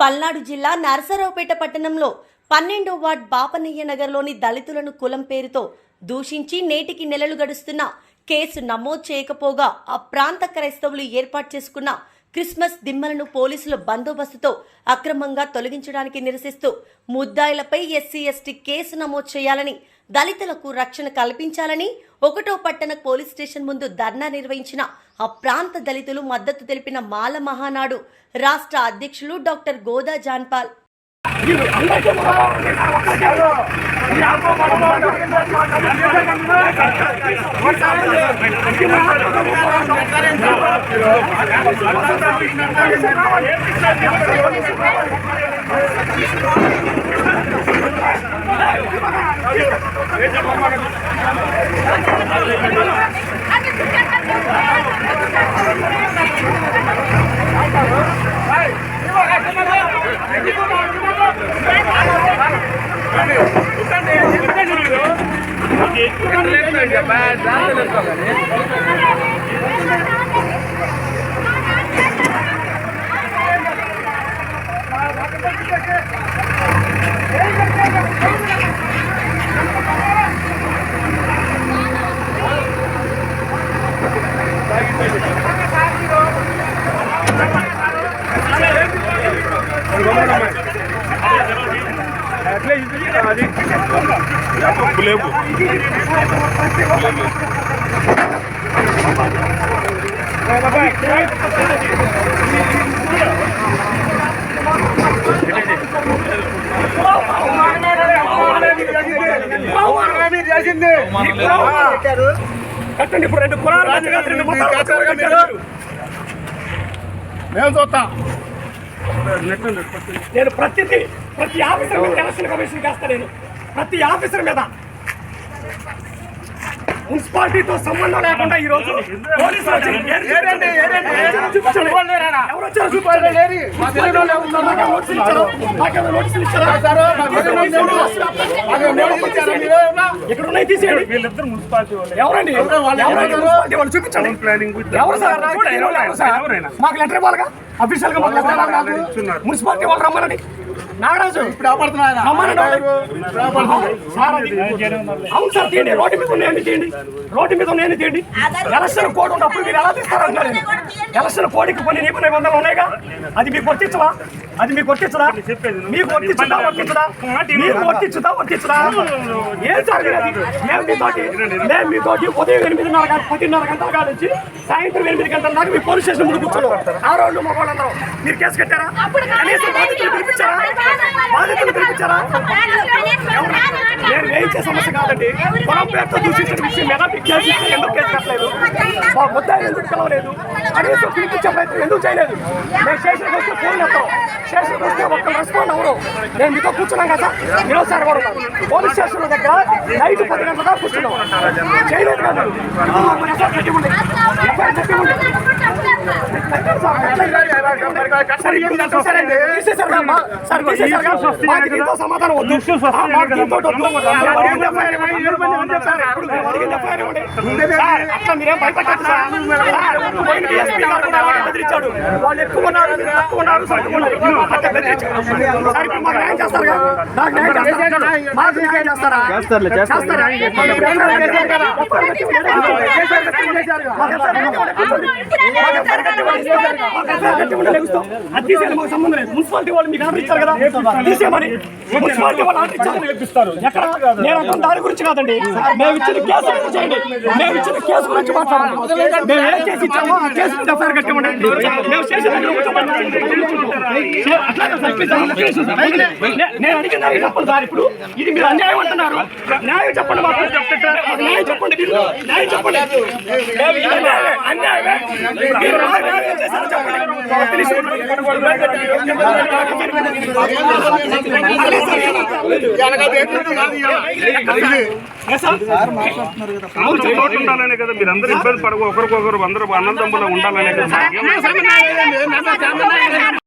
పల్నాడు జిల్లా నరసరావుపేట పట్టణంలో పన్నెండో వార్డ్ బాపనయ్య నగర్లోని దళితులను కులం పేరుతో దూషించి నేటికి నెలలు గడుస్తున్న కేసు నమోదు చేయకపోగా ఆ ప్రాంత క్రైస్తవులు ఏర్పాటు చేసుకున్న క్రిస్మస్ దిమ్మలను పోలీసుల బందోబస్తుతో అక్రమంగా తొలగించడానికి నిరసిస్తూ ముద్దాయిలపై ఎస్సీ ఎస్టీ కేసు నమోదు చేయాలని దళితులకు రక్షణ కల్పించాలని ఒకటో పట్టణ పోలీస్ స్టేషన్ ముందు ధర్నా నిర్వహించిన ఆ ప్రాంత దళితులు మద్దతు తెలిపిన మాల మహానాడు రాష్ట్ర అధ్యక్షులు doctor Goda John Paul. Bukan lagi, bukan lagi, bukan lagi, లేవు కట్టండి ఇప్పుడు రెండు కులాలు మధ్యగా రెండు ముక్కలు కట్టారు. మేము చూస్తాం నేను ప్రతిదీ ప్రతి ఆఫీసర్ మీద ఎలక్షన్ కమిషన్ చేస్తా నేను. ప్రతి ఆఫీసర్ మీద. మున్సిపాలిటీతో సంబంధం లేకుండా ఈ రోజు పోలీసులు వచ్చి ఏరండి, ఏరండి, ఏరండి. చూపించండి. ఎవరు చూపించండి. ఎవరండి? ఎవరండి? ఎవరు? సార్? చూడండి, ఎవరు ఎవరు సార్? ఎవరైనా? మాకు లెటర్ ఇవ్వాలిగా? అఫీషియల్గా. మున్సిపాలిటీ వాళ్ళు రమ్మనండి. నాగరాజు అది- అవును సార్ తీయండి. రోడ్డు మీద ఉన్నాయండి తీయండి. రోడ్డు మీద ఉన్నాయండి తీయండి. ఎలక్షన్ కోడ్ ఉన్నప్పుడు మీరు ఎలా తీస్తారంటారు ఎలక్షన్ కోడ్కి కొన్ని నిబంధనలు ఉన్నాయిగా? అది మీకు వర్తించవా? అది మీకు వర్తించదా మీకు వర్తించుదా వర్తించదా మీకు వర్తించుదా వర్తించదా ఏం సార్? మేము మీతోటి మేము మీతోటి ఉదయం ఎనిమిదిన్నర గంట పదిన్నర గంటల కాడ నుంచి సాయంత్రం ఎనిమిది గంటల దాకా మీ పోలీస్ స్టేషన్ ముందు కూర్చోను ఆ రోజు మగవాళ్ళందరూ మీరు కేసు కట్టారా కనీసం బాధితులు పిలిపించారా బాధితులు పిలిపించారా నేను వేయించే సమస్య కాదండి విషయం ఎందుకు కేసు కట్టలేదు? మా ముద్దాయి ఎందుకు కలవలేదు కనీసం పిలిపించే ప్రయత్నం ఎందుకు చేయలేదు? నేను స్టేషన్కి వస్తే ఫోన్ ఎత్తాం స్టేషన్కి వస్తే ఒక్క రెస్పాండ్ అవ్వరు. నేను మీతో కూర్చున్నాం కదా ఈరోజు సార్ కూడా. పోలీస్ స్టేషన్ దగ్గర నైట్ పది గంటల దాకా కూర్చున్నాం. చేయలేదు కదా? సమాధానం వద్దు. ఆ, మాకు దీంతో వద్దు. మేము అడిగిన ఎఫ్ఐఆర్ ఇవ్వండి. సార్, ఇప్పుడు మేము అడిగిన ఎఫ్ఐఆర్ ఇవ్వండి. సార్, అట్లా మీరేం భయపడకండి సార్. సార్, పోయిన DSP గారు కూడా అలాగే బెదిరించాడు. వాళ్ళు ఎక్కువ ఉన్నారు, మీరు తక్కువ ఉన్నారు, తక్కువ ఉన్నారు. అట్లా బెదిరించాడు. సార్, ఇప్పుడు మాకు న్యాయం చేస్తారుగా? నాకు న్యాయం చేస్తారా? మాకు న్యాయం. మున్సిపాలిటీ వాళ్ళు మీకు ఆర్డర్ ఇచ్చారు కదా తీసేయమని మున్సిపాలిటీ వాళ్ళు ఆర్డర్ ఇచ్చారు ఎక్కడ నేను దాని గురించి కాదండి మేము ఇచ్చిన కేసు గురించి చేయండి. మేము ఇచ్చిన కేసు గురించి మాట్లాడాలి మేము ఏ కేసు ఇచ్చామో ఆ కేసు మీద ఎఫ్ఐఆర్ కట్టమండి మేము స్టేషన్ దగ్గర కూర్చోమని అట్లాగే sir, please sir, please sir. నే- నేను అడిగిన దానికి చెప్పండి సార్ ఇప్పుడు. ఇది మీరు అన్యాయం అంటున్నారు. న్యాయం చెప్పండి మాకు. న్యాయం చెప్పండి మీరు న్యాయం చెప్పండి. అన్యాయమే. మీరు న్యాయం చెప్పండి. చోటు ఉండాలనే కదా మీరు అందరూ ఇబ్బంది పడకు ఒకరికొకరు అందరూ అన్నదమ్ములా ఉండాలనే కదా